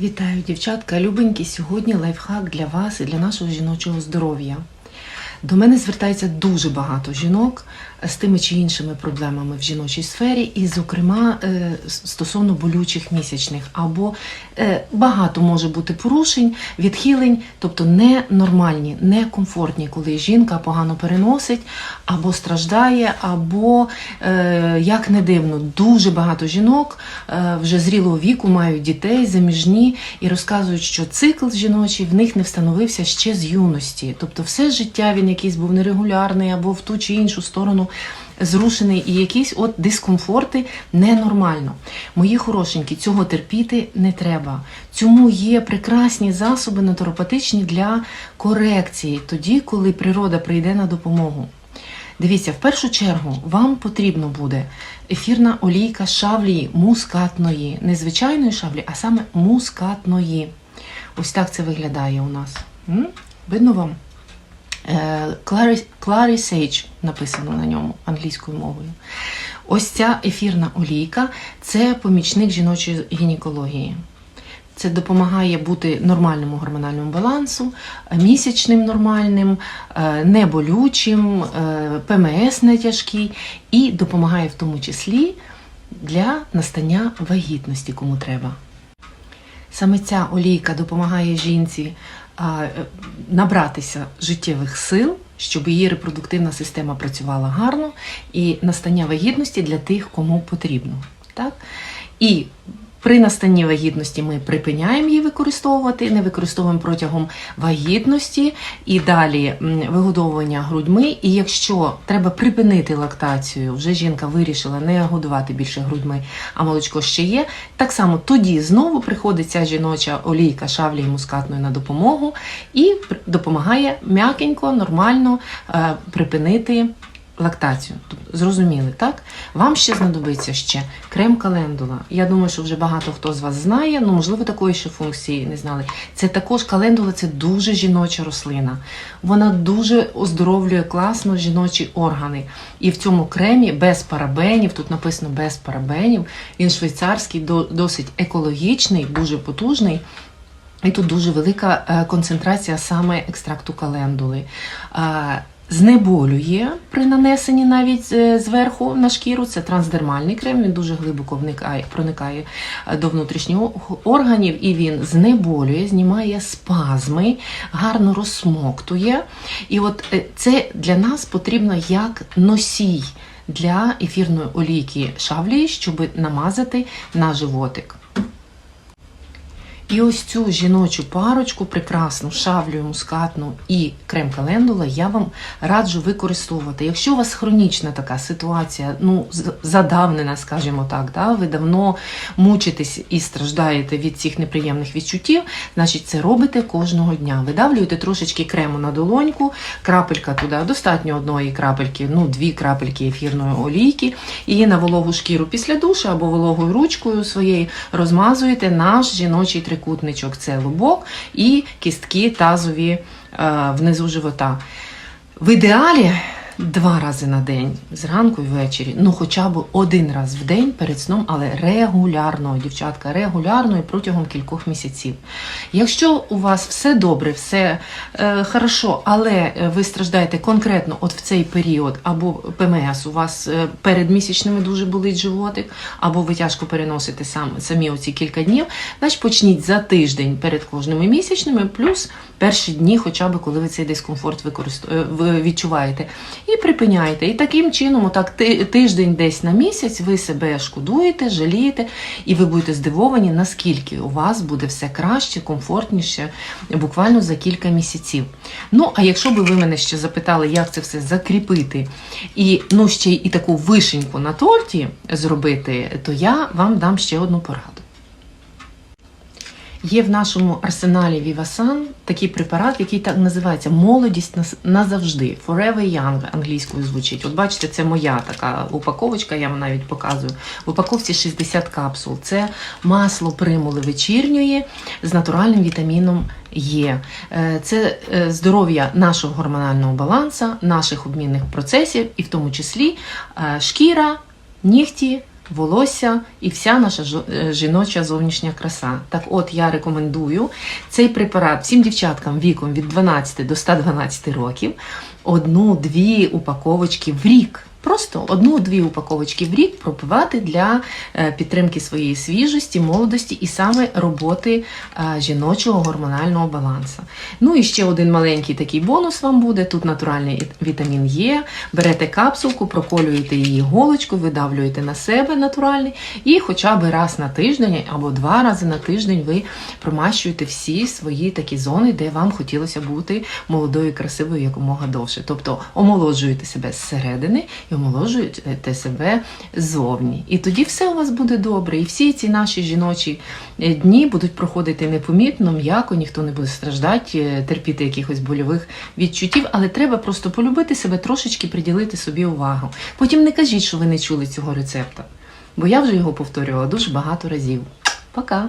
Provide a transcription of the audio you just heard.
Вітаю, дівчатка, любенькі. Сьогодні лайфхак для вас і для нашого жіночого здоров'я. До мене звертається дуже багато жінок з тими чи іншими проблемами в жіночій сфері, і, зокрема, е, стосовно болючих місячних, або е, багато може бути порушень, відхилень, тобто ненормальні, некомфортні, коли жінка погано переносить, або страждає, або, е, як не дивно, дуже багато жінок вже зрілого віку мають дітей, заміжні і розказують, що цикл жіночий в них не встановився ще з юності. Тобто, все життя він якийсь був нерегулярний або в ту чи іншу сторону зрушений, і якісь от дискомфорти ненормально. Мої хорошенькі, цього терпіти не треба. Цьому є прекрасні засоби натуропатичні для корекції, тоді, коли природа прийде на допомогу. Дивіться, в першу чергу вам потрібно буде ефірна олійка шавлії мускатної, не звичайної шавлі, а саме мускатної. Ось так це виглядає у нас. М? Видно вам? Е, Clary Sage написано на ньому англійською мовою. Ось ця ефірна олійка це помічник жіночої гінекології. Це допомагає бути нормальному гормональному балансу, місячним нормальним, е, неболючим, е, ПМС не тяжкий і допомагає в тому числі для настання вагітності, кому треба. Саме ця олійка допомагає жінці набратися життєвих сил, щоб її репродуктивна система працювала гарно, і настання вагітності для тих, кому потрібно. Так? І при настанні вагітності ми припиняємо її використовувати, не використовуємо протягом вагітності і далі вигодовування грудьми. І якщо треба припинити лактацію, вже жінка вирішила не годувати більше грудьми, а молочко ще є. Так само тоді знову приходить ця жіноча олійка шавлії мускатної на допомогу і допомагає м'якенько, нормально е, припинити лактацію. Тобто, Зрозуміли, так? Вам ще знадобиться ще крем календула. Я думаю, що вже багато хто з вас знає, ну можливо, такої ще функції не знали. Це також календула, це дуже жіноча рослина. Вона дуже оздоровлює класно жіночі органи. І в цьому кремі без парабенів, тут написано без парабенів, він швейцарський, досить екологічний, дуже потужний. І тут дуже велика е, концентрація саме екстракту календули. Знеболює при нанесенні навіть е, зверху на шкіру. Це трансдермальний крем, він дуже глибоко вникає, проникає е, до внутрішніх органів, і він знеболює, знімає спазми, гарно розсмоктує. І от е, це для нас потрібно як носій для ефірної олійки шавлії, щоб намазати на животик. І ось цю жіночу парочку, прекрасну шавлю мускатну і крем календула, я вам раджу використовувати. Якщо у вас хронічна така ситуація, ну задавнена, скажімо так, да, ви давно мучитесь і страждаєте від цих неприємних відчуттів, значить це робите кожного дня. Видавлюєте трошечки крему на долоньку, крапелька туди, достатньо одної крапельки, ну дві крапельки ефірної олійки, її на вологу шкіру після душу або вологою ручкою своєю розмазуєте наш жіночий трикутничок. Це лобок і кістки тазові е, внизу живота. В ідеалі два рази на день, зранку і ввечері, ну хоча б один раз в день перед сном, але регулярно, дівчатка, регулярно і протягом кількох місяців. Якщо у вас все добре, все е, хорошо, але е, ви страждаєте конкретно от в цей період, або ПМС, у вас е, перед місячними дуже болить животик, або ви тяжко переносите сам, самі оці кілька днів, значить почніть за тиждень перед кожними місячними, плюс перші дні, хоча б коли ви цей дискомфорт використ... е, відчуваєте. І припиняєте. І таким чином, отак тиждень десь на місяць, ви себе шкодуєте, жалієте, і ви будете здивовані, наскільки у вас буде все краще, комфортніше, буквально за кілька місяців. Ну, а якщо би ви мене ще запитали, як це все закріпити, і ну ще й таку вишеньку на торті зробити, то я вам дам ще одну пораду. Є в нашому арсеналі Vivasan такий препарат, який так називається молодість назавжди. Forever Young англійською звучить. От бачите, це моя така упаковочка, я вам навіть показую. В упаковці 60 капсул. Це масло примули вечірньої з натуральним вітаміном Є. Е, Це е, здоров'я нашого гормонального балансу, наших обмінних процесів, і в тому числі е, шкіра, нігті, волосся і вся наша е, жіноча зовнішня краса. Так от я рекомендую цей препарат всім дівчаткам віком від 12 до 112 років, одну-дві упаковочки в рік. Просто одну-дві упаковочки в рік пропивати для е, підтримки своєї свіжості, молодості і саме роботи е, жіночого гормонального балансу. Ну і ще один маленький такий бонус вам буде. Тут натуральний вітамін Е. Берете капсулку, проколюєте її голочку, видавлюєте на себе натуральний, і хоча б раз на тиждень або два рази на тиждень ви промащуєте всі свої такі зони, де вам хотілося бути молодою, красивою якомога довше. Тобто омолоджуєте себе зсередини і омолоджуєте себе ззовні. І тоді все у вас буде добре. І всі ці наші жіночі е, дні будуть проходити непомітно, м'яко, ніхто не буде страждати, е, терпіти якихось больових відчуттів, але треба просто полюбити себе, трошечки приділити собі увагу. Потім не кажіть, що ви не чули цього рецепта, бо я вже його повторювала дуже багато разів. Пока!